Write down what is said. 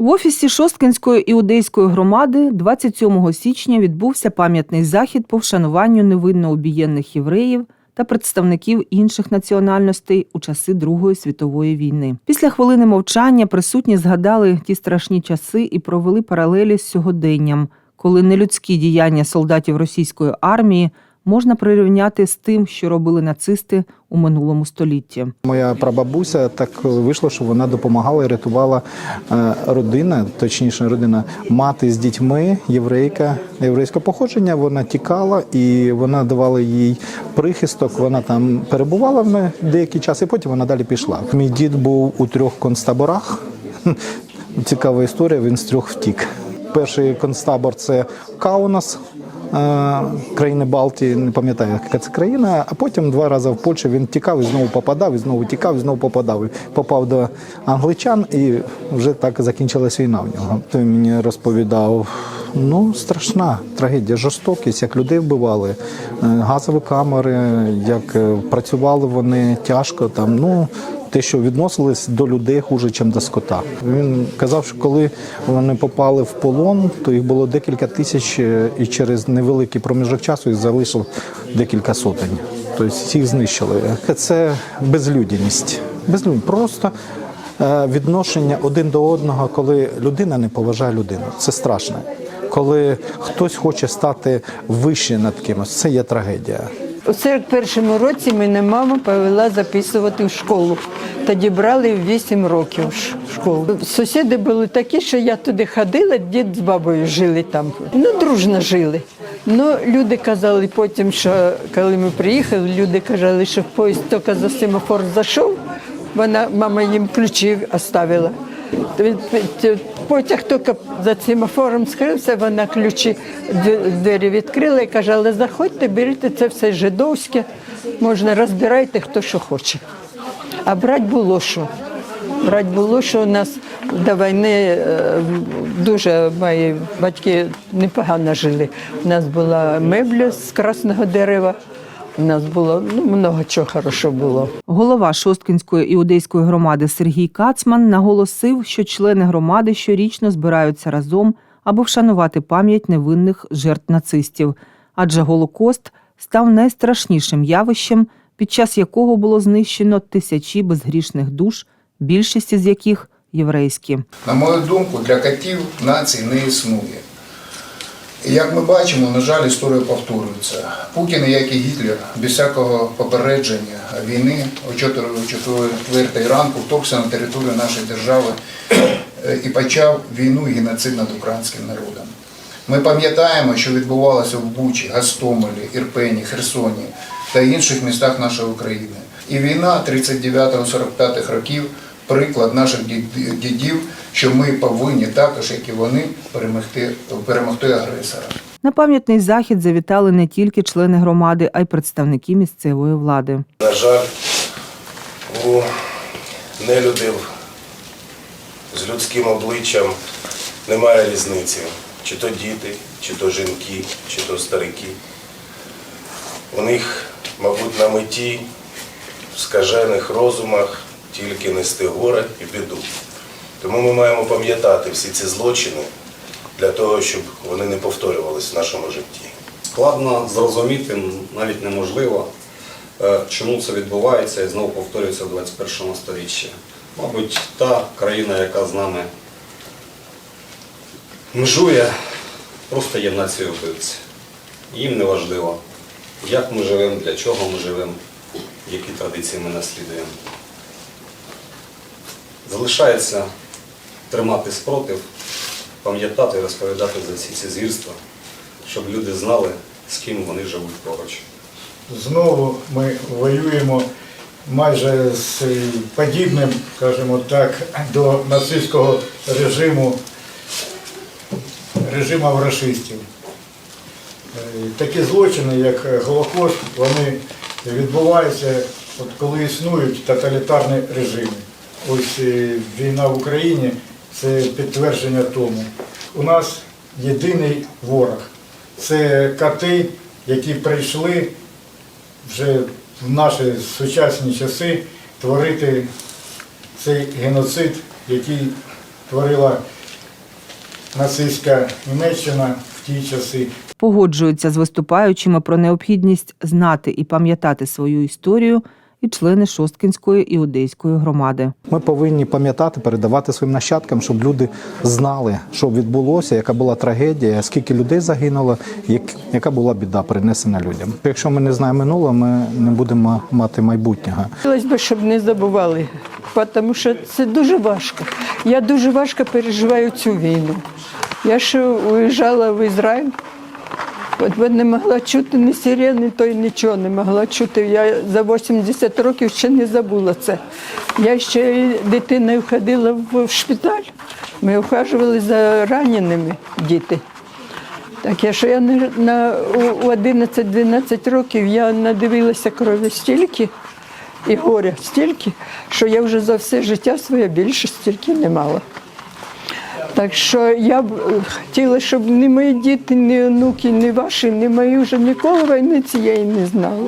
В офісі Шосткинської іудейської громади 27 січня відбувся пам'ятний захід по вшануванню невинно обієнних євреїв та представників інших національностей у часи Другої світової війни. Після хвилини мовчання присутні згадали ті страшні часи і провели паралелі з сьогоденням, коли нелюдські діяння солдатів російської армії можна прирівняти з тим, що робили нацисти у минулому столітті. Моя прабабуся так вийшло, що вона допомагала і рятувала е, родина, точніше, родина мати з дітьми, єврейка єврейського походження. Вона тікала і вона давала їй прихисток. Вона там перебувала в деякий час, і потім вона далі пішла. Мій дід був у трьох концтаборах. Цікава історія. Він з трьох втік. Перший концтабор це Каунас. Країни Балтії, не пам'ятаю, яка це країна, а потім два рази в Польщі він тікав і знову попадав, і знову тікав, і знову попадав. Попав до англичан, і вже так закінчилась війна в нього. Той мені розповідав. Ну, страшна трагедія, жорстокість, як людей вбивали, е, газові камери, як е, працювали вони тяжко там. Ну те, що відносились до людей хуже, ніж до скота. Він казав, що коли вони попали в полон, то їх було декілька тисяч, е, і через невеликий проміжок часу їх залишило декілька сотень. Тобто всіх знищили. Це безлюдяність. Безлюдяність. Просто е, відношення один до одного, коли людина не поважає людину. Це страшно. Коли хтось хоче стати вище над кимось, це є трагедія. У 41-му році мене мама повела записувати в школу. Тоді брали 8 років в школу. Сусіди були такі, що я туди ходила, дід з бабою жили там. Ну, дружно жили. Ну, люди казали потім, що коли ми приїхали, люди казали, що поїзд тільки за семафор зайшов, вона, мама їм ключі оставила. Потяг тільки за семафором скрився, вона ключі двері відкрила і каже, але заходьте, беріть це все жидовське, можна розбирайте, хто що хоче. А брати було що. Брати було, що у нас до війни е, дуже мої батьки непогано жили. У нас була мебля з красного дерева, у нас було ну, много чого хорошого було. Голова Шосткинської іудейської громади Сергій Кацман наголосив, що члени громади щорічно збираються разом, аби вшанувати пам'ять невинних жертв нацистів, адже Голокост став найстрашнішим явищем, під час якого було знищено тисячі безгрішних душ, більшість з яких єврейські. На мою думку, для котів нації не існує. Як ми бачимо, на жаль, історія повторюється. Путін, як і Гітлер, без всякого попередження війни о 4 ранку вторгся на територію нашої держави е, і почав війну і геноцид над українським народом. Ми пам'ятаємо, що відбувалося в Бучі, Гастомелі, Ірпені, Херсоні та інших містах нашої України. І війна 39-45 років приклад наших дідів, що ми повинні також, як і вони, перемогти, перемогти агресора. На пам'ятний захід завітали не тільки члени громади, а й представники місцевої влади. На жаль, у нелюдів з людським обличчям немає різниці. Чи то діти, чи то жінки, чи то старики. У них, мабуть, на меті в скажених розумах тільки нести горе і біду. Тому ми маємо пам'ятати всі ці злочини для того, щоб вони не повторювалися в нашому житті. Складно зрозуміти, навіть неможливо, е, чому це відбувається і знову повторюється в 21 сторіччі. Мабуть, та країна, яка з нами межує, просто є нацією вбивці. Їм не важливо, як ми живемо, для чого ми живемо, які традиції ми наслідуємо. Залишається тримати спротив, пам'ятати і розповідати за всі ці звірства, щоб люди знали, з ким вони живуть поруч. Знову ми воюємо майже з подібним, скажімо так, до нацистського режиму, режиму расистів. Е, Такі злочини, як Голокост, вони відбуваються, от коли існують тоталітарні режими. Ось е, війна в Україні це підтвердження тому. У нас єдиний ворог. Це коти, які прийшли вже в наші сучасні часи творити цей геноцид, який творила нацистська Німеччина в ті часи. Погоджуються з виступаючими про необхідність знати і пам'ятати свою історію і члени Шосткинської і Одеської громади. Ми повинні пам'ятати, передавати своїм нащадкам, щоб люди знали, що відбулося, яка була трагедія, скільки людей загинуло, як- яка була біда принесена людям. Якщо ми не знаємо минулого, ми не будемо мати майбутнього. Хотілося б, щоб не забували, тому що це дуже важко. Я дуже важко переживаю цю війну. Я ще уїжджала в Ізраїль, от не могла чути ні сирени, то й нічого не могла чути. Я за 80 років ще не забула це. Я ще дитиною ходила в шпиталь. Ми ухажували за раненими діти. Так, я що я на, у- у 11-12 років я надивилася крові стільки і горя стільки, що я вже за все життя своє більше стільки не мала. Так що я б е, хотіла, щоб ні мої діти, ні онуки, ні ваші, ні мої вже ніколи війни цієї не знали.